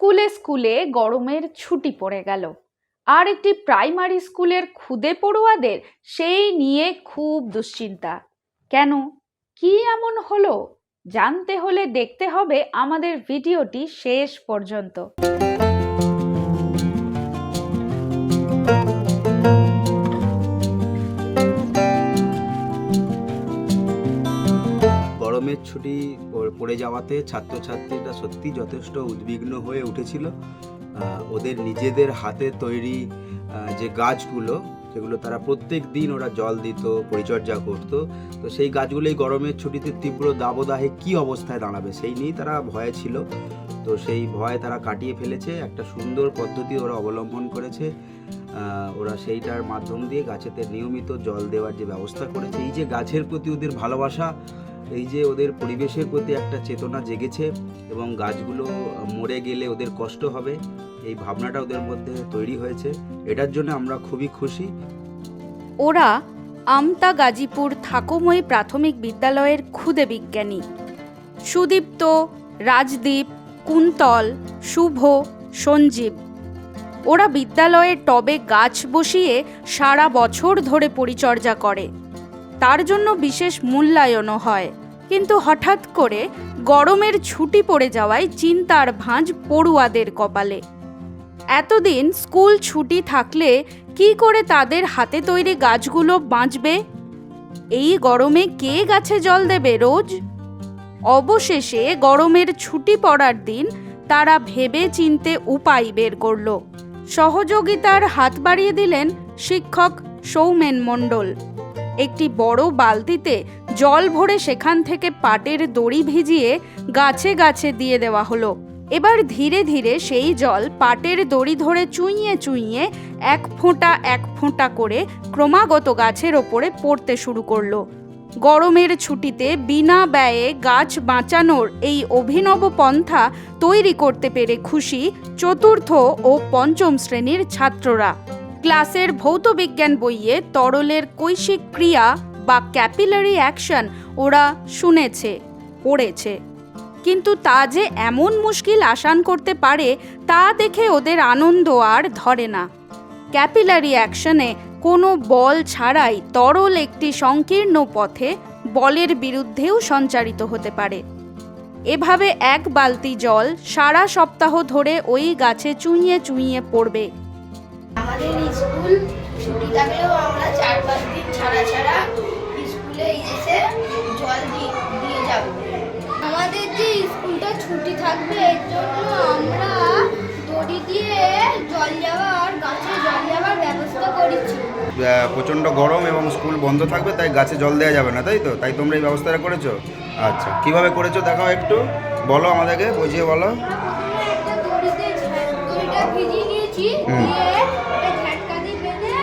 স্কুলে স্কুলে গরমের ছুটি পড়ে গেল। আর একটি প্রাইমারি স্কুলের খুদে পড়ুয়াদের সেই নিয়ে খুব দুশ্চিন্তা। কেন? কি এমন হলো? জানতে হলে দেখতে হবে আমাদের ভিডিওটি শেষ পর্যন্ত। ছুটি পড়ে যাওয়াতে ছাত্রছাত্রীরা সত্যি যথেষ্ট উদ্বিগ্ন হয়ে উঠেছিল। ওদের নিজেদের হাতে তৈরি যে গাছগুলো যেগুলো তারা প্রত্যেক দিন ওরা জল দিত, পরিচর্যা করত। তো সেই গাছগুলো এই গরমের ছুটিতে তীব্র দাবদাহে কি অবস্থায় দাঁড়াবে সেই নিয়েই তারা ভয়ে ছিল। তো সেই ভয় তারা কাটিয়ে ফেলেছে। একটা সুন্দর পদ্ধতি ওরা অবলম্বন করেছে। ওরা সেইটার মাধ্যম দিয়ে গাছেতে নিয়মিত জল দেওয়ার যে ব্যবস্থা করেছে, এই যে গাছের প্রতি ওদের ভালোবাসা এই যে ওদের পরিবেশের প্রতি একটা চেতনা জেগেছে এবং গাছগুলো মরে গেলে ওদের কষ্ট হবে, এই ভাবনাটা ওদের মধ্যে তৈরি হয়েছে। এটার জন্য আমরা খুবই খুশি। ওরা আমতা গাজীপুর থাকোময় প্রাথমিক বিদ্যালয়ের খুদে বিজ্ঞানী। সুদীপ্ত, রাজদীপ, কুন্তল, শুভ, সঞ্জীব। ওরা বিদ্যালয়ের টবে গাছ বসিয়ে সারা বছর ধরে পরিচর্যা করে। তার জন্য বিশেষ মূল্যায়নও হয়। কিন্তু হঠাৎ করে গরমের ছুটি পড়ে যাওয়ায় চিন্তার ভাঁজ পড়ুয়াদের কপালে। এতদিন স্কুল ছুটি থাকলে কি করে তাদের হাতে তৈরি গাছগুলো বাঁচবে? এই গরমে কে গাছে জল দেবে রোজ? অবশেষে গরমের ছুটি পড়ার দিন তারা ভেবে চিনতে উপায় বের করল। সহযোগিতার হাত বাড়িয়ে দিলেন শিক্ষক সৌমেন মণ্ডল। একটি বড় বালতিতে জল ভরে সেখান থেকে পাটের দড়ি ভিজিয়ে গাছে গাছে দিয়ে দেওয়া হলো। এবার ধীরে ধীরে সেই জল পাটের দড়ি ধরে চুইয়ে চুইয়ে এক ফোঁটা এক ফোঁটা করে ক্রমাগত গাছের ওপরে পড়তে শুরু করল। গরমের ছুটিতে বিনা ব্যয়ে গাছ বাঁচানোর এই অভিনব পন্থা তৈরি করতে পেরে খুশি চতুর্থ ও পঞ্চম শ্রেণির ছাত্ররা। ক্লাসের ভৌতবিজ্ঞান বইয়ে তরলের কৈশিক ক্রিয়া বা ক্যাপিলারি অ্যাকশন ওরা শুনেছে, পড়েছে। কিন্তু তা যে এমন মুশকিল আসান করতে পারে, তা দেখে ওদের আনন্দ আর ধরে না। ক্যাপিলারি অ্যাকশনে কোনো বল ছাড়াই তরল একটি সংকীর্ণ পথে বলের বিরুদ্ধেও সঞ্চারিত হতে পারে। এভাবে এক বালতি জল সারা সপ্তাহ ধরে ওই গাছে চুঁইয়ে চুঁইয়ে পড়বে। আমাদের স্কুল ছুটি থাকলেও আমরা চার পাঁচ দিন ছাড়া ছাড়া স্কুলে এসে জল দিয়ে যাব। আমাদের যে স্কুলটা ছুটি থাকবে এর জন্য আমরা দড়ি দিয়ে জল যাওয়ার গাছে জল যাওয়ার ব্যবস্থা করেছি। প্রচণ্ড গরম এবং স্কুল বন্ধ থাকবে তাই গাছে জল দেওয়া যাবে না তাই তো? তাই তোমরা এই ব্যবস্থাটা করেছ? আচ্ছা কীভাবে করেছ দেখাও একটু? বলো আমাদেরকে বুঝিয়ে বলো। দড়িতে দড়িটা ভিজিয়ে নিয়েছি হুম। দিয়ে একটা ঝাটকা দিয়ে বেঁধে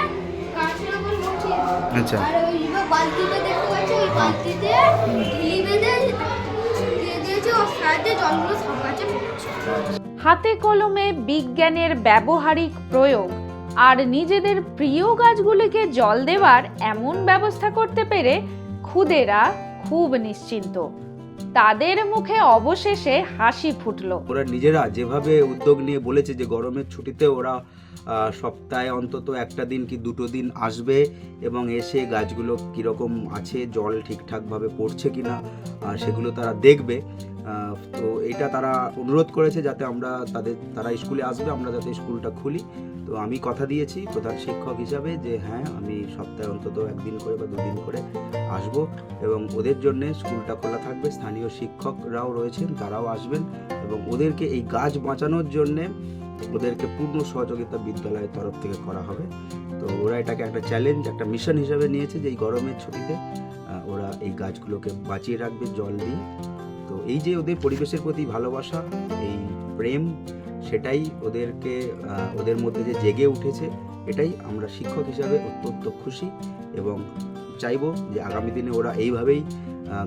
গাছের উপর বসিয়ে আচ্ছা। আর ওই যে বালতিতে দেখতে পাচ্ছ ওই বালতিতে ঢিলি বেঁধে দিয়ে দিয়েছে ওর সাহায্যে জলগুলো সব হাতে কলমে বিজ্ঞানের ব্যবহারিক প্রয়োগ আর নিজেদের প্রিয় গাছগুলিকে জল দেওয়ার এমন ব্যবস্থা করতে পেরে খুদেরা খুব নিশ্চিন্ত। তাদের মুখে অবশেষে হাসি ফুটল। ওরা নিজেরা যেভাবে উদ্যোগ নিয়ে বলেছে যে গরমের ছুটিতে ওরা সপ্তাহে অন্তত একটা দিন কি দুটো দিন আসবে এবং এসে গাছগুলো কীরকম আছে, জল ঠিকঠাকভাবে পড়ছে কি না সেগুলো তারা দেখবে। তো এটা তারা অনুরোধ করেছে যাতে আমরা তাদের, তারা স্কুলে আসবে, আমরা যাতে স্কুলটা খুলি। তো আমি কথা দিয়েছি প্রধান শিক্ষক হিসাবে যে হ্যাঁ আমি সপ্তাহে অন্তত একদিন করে বা দুদিন করে আসব এবং ওদের জন্যে স্কুলটা খোলা থাকবে। স্থানীয় শিক্ষকরাও রয়েছেন, তারাও আসবেন এবং ওদেরকে এই গাছ বাঁচানোর জন্যে ওদেরকে পূর্ণ সহযোগিতা বিদ্যালয়ের তরফ থেকে করা হবে। তো ওরা এটাকে একটা চ্যালেঞ্জ একটা মিশন হিসাবে নিয়েছে যে, এই গরমের ছুটিতে ওরা এই গাছগুলোকে বাঁচিয়ে রাখবে, জল দিয়ে। তো এই যে ওদের পরিবেশের প্রতি ভালোবাসা, এই প্রেম, সেটাই ওদেরকে ওদের মধ্যে যে জেগে উঠেছে, এটাই আমরা শিক্ষক হিসাবে অত্যন্ত খুশি এবং চাইব যে আগামী দিনে ওরা এইভাবেই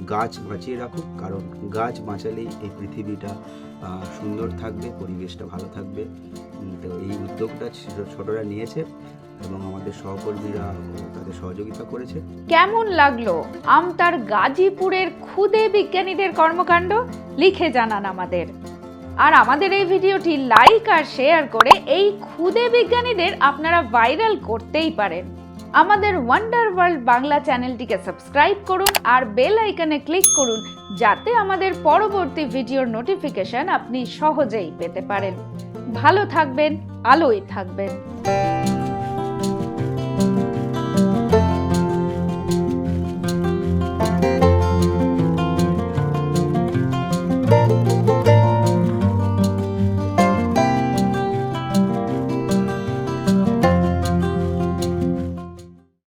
গাছ বাঁচিয়ে রাখুক। কারণ গাছ বাঁচালেই এই পৃথিবীটা সুন্দর থাকবে, পরিবেশটা ভালো থাকবে। তো এই উদ্যোগটা ছোট- ছোটরা নিয়েছে। এবং আমাদের সহকর্মীরা তাদের সহযোগিতা করেছে। কেমন লাগল? আমতার গাজীপুরের খুদে বিজ্ঞানীদের কর্মকাণ্ড? লিখে জানান আমাদের। আর আমাদের এই ভিডিওটি লাইক আর শেয়ার করে এই খুদে বিজ্ঞানীদের আপনারা ভাইরাল করতেই পারেন। আমাদের ওয়ান্ডার ওয়ার্ল্ড বাংলা চ্যানেলটিকে সাবস্ক্রাইব করুন আর বেল আইকনে ক্লিক করুন, যাতে আমাদের পরবর্তী ভিডিওর নোটিফিকেশন আপনি সহজেই পেতে পারেন। ভালো থাকবেন আলোয় থাকবেন।